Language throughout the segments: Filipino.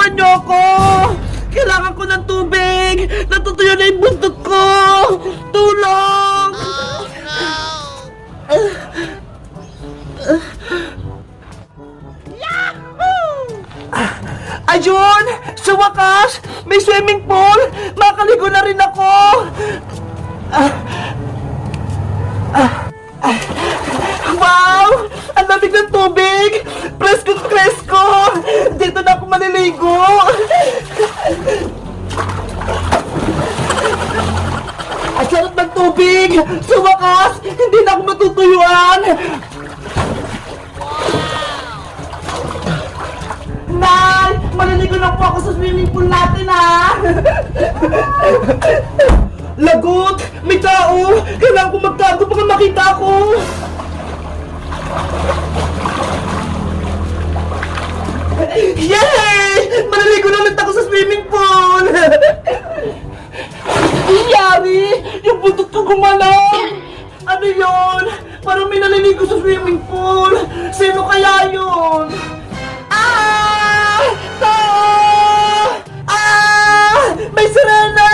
Tulungan niyo ako! Kailangan ko ng tubig! Natutuyo na yung buntot ko! Tulong! Ayun! Sa wakas! May swimming pool! Makaligo na rin ako! Ah. Ah. Ng tubig! Presko presko! Dito na ako maliligo! Ang sarap ng tubig! Sa wakas! Hindi na ako matutuyuan! Nay! Maliligo na po ako sa swimming pool natin, ha! Lagot! May tao! Kailangan ko magtago baka makita ako! Yay! Maliligo na ulit ako sa swimming pool! Yari! Yung buntot ko gumalaw! Ano yon? Parang may naliligo sa swimming pool! Sino kaya yun? Ah! Tao! Ah! May sirena!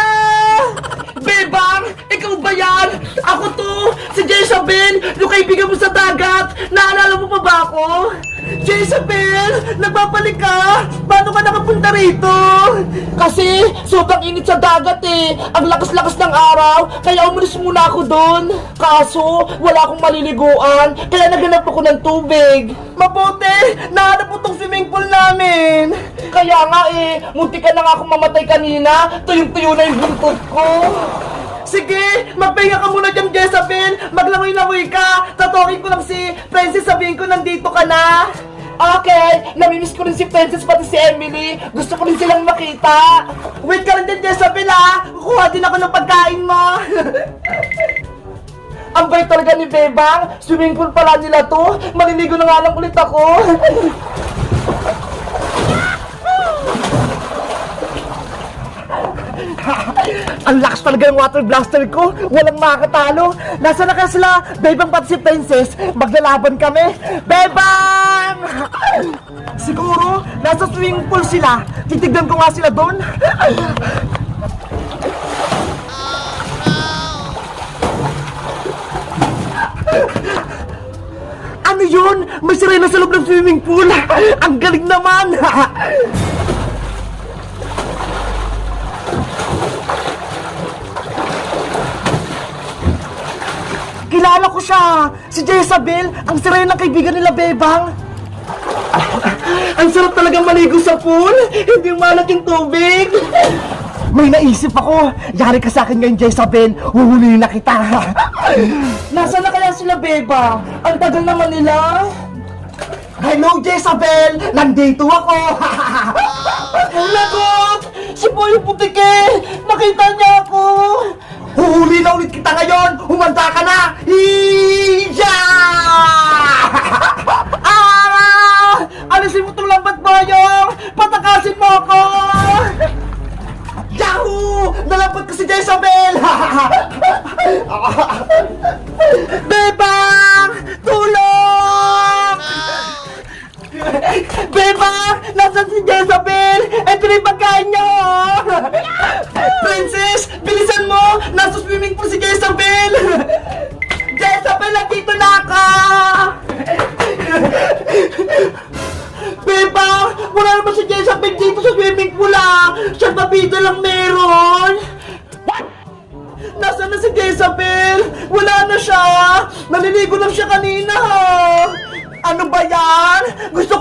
Bebang! Ikaw ba yan? Ako to! Si Jezabel! Yung kaibigan mo sa dagat! Naalala mo pa ba ako? Jezabel! Nagbabalik ka! Paano ka nakapunta rito? Kasi sobrang init sa dagat eh! Ang lakas-lakas ng araw! Kaya umalis muna ako doon! Kaso, wala akong maliliguan! Kaya naghanap ako ng tubig! Mabuti! Nahanap mo tong swimming pool namin! Kaya nga eh, munti ka na nga akong mamatay kanina! Tuyong-tuyo na yung buntot ko! Sige, magpahinga ka muna dyan, Jezabel! Maglangoy-langoy ka! Tatokin ko lang si Princess, sabihin ko nandito ka na! Okay, namimiss ko rin si Princess pati si Emily. Gusto ko rin silang makita. Wait ka rin dyan, Jezabel ha! Kukuha din ako ng pagkain mo! Ang bait talaga ni Bebang! Swimming pool pala nila to! Maliligo na nga lang ulit ako! Ang lakas talaga ng water blaster ko. Walang makakatalo. Nasaan na kaya sila? Bebang pati si Princess. Maglalaban kami. Bebang! Siguro, nasa swimming pool sila. Titignan ko nga sila doon. Ano yun? May sirena sa loob ng swimming pool. Ang galing naman. Kilala ko siya! Si Jezabel, ang sirena ng kaibigan nila Bebang! ang sarap talaga maligo sa pool! Hindi malat yung tubig! May naisip ako! Yari ka sa akin ngayon, Jezabel! Huhulihin na kita! Nasaan na kaya sila, Bebang? Ang tagal naman nila! Hello, Jezabel! Nandito ako! Lagot! Si Boy Putike! Nakita niya ako! Huhuli na ulit kita ngayon! Humanda ka Jezabel! Bebang! Tulong! Bebang! Nasaan si Jezabel? Ito na pagkain niyo! Princess! Bilisan mo! Nasa swimming pool si Jezabel! Jezabel, nandito na ako! Bebang! Wala naman si Jezabel dito sa swimming pool ah! Siya babida lang meron! Nasaan na si Jezabel? Wala na siya! Naliligo lang siya kanina! Ano ba yan? Gusto